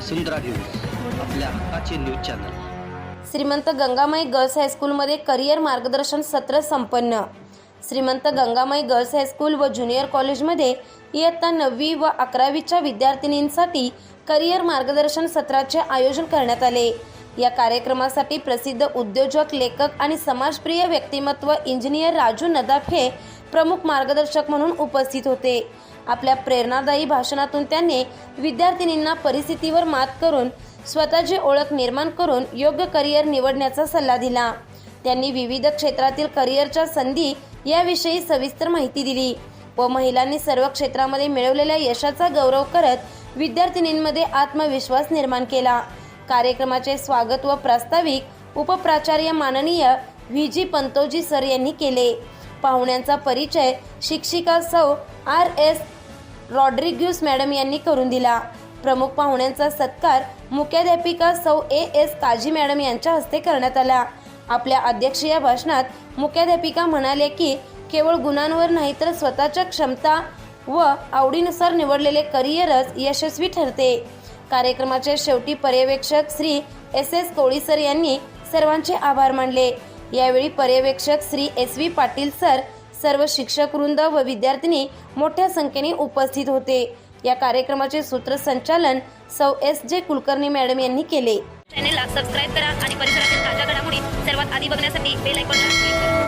वसुंधरा news आपल्या हक्काचे news channel. श्रीमंत गंगामाई गर्ल्स हायस्कूलमध्ये करिअर मार्गदर्शन सत्र संपन्न. Shrimant Gangamai girls high school व ज्युनियर कॉलेजमध्ये इयत्ता नववी व अकरावीच्या विद्यार्थिनींसाठी करिअर मार्गदर्शन सत्राचे आयोजन करण्यात आले. या कार्यक्रमासाठी प्रसिद्ध उद्योजक लेखक आणि समाजप्रिय व्यक्तिमत्व इंजिनियर राजू नदाफ हे प्रमुख मार्गदर्शक म्हणून उपस्थित होते. आपल्या प्रेरणादायी भाषणातून त्यांनी विद्यार्थिनींना परिस्थितीवर मात करून स्वतःची ओळख निर्माण करून योग्य करिअर निवडण्याचा सल्ला दिला. त्यांनी विविध क्षेत्रातील करिअरच्या संधी याविषयी सविस्तर माहिती दिली व महिलांनी सर्व क्षेत्रामध्ये मिळवलेल्या यशाचा गौरव करत विद्यार्थिनींमध्ये आत्मविश्वास निर्माण केला. कार्यक्रमाचे स्वागत व प्रास्ताविक उपप्राचार्य माननीय व्ही. जी. पंतोजी सर यांनी केले. पाहुण्यांचा परिचय शिक्षिका सौ आर एस रॉड्रिग्यूस मॅडम यांनी करून दिला. प्रमुख पाहुण्यांचा सत्कार मुख्याध्यापिका सौ ए एस काजी मॅडम यांच्या हस्ते करण्यात आला. आपल्या अध्यक्षीय भाषणात मुख्याध्यापिका म्हणाले की केवळ गुणांवर नाही तर स्वतःच्या क्षमता व आवडीनुसार निवडलेले करिअरच यशस्वी ठरते. कार्यक्रमाचे शेवटी पर्यवेक्षक श्री एस एस कोळीसर यांनी सर्वांचे आभार मानले. यावेळी पर्यवेक्षक Shri S V Patil sir सर्व शिक्षक वृंद व विद्यार्थिनी मोठ्या संख्येने उपस्थित होते. या कार्यक्रमाचे सूत्रसंचालन सौ एस जे कुलकर्णी मॅडम यांनी केले. चॅनेलला सबस्क्राईब करा आणि परिसरातील ताज्या घडामोडी सर्वात आधी बघण्यासाठी बेल आयकॉनला क्लिक करा.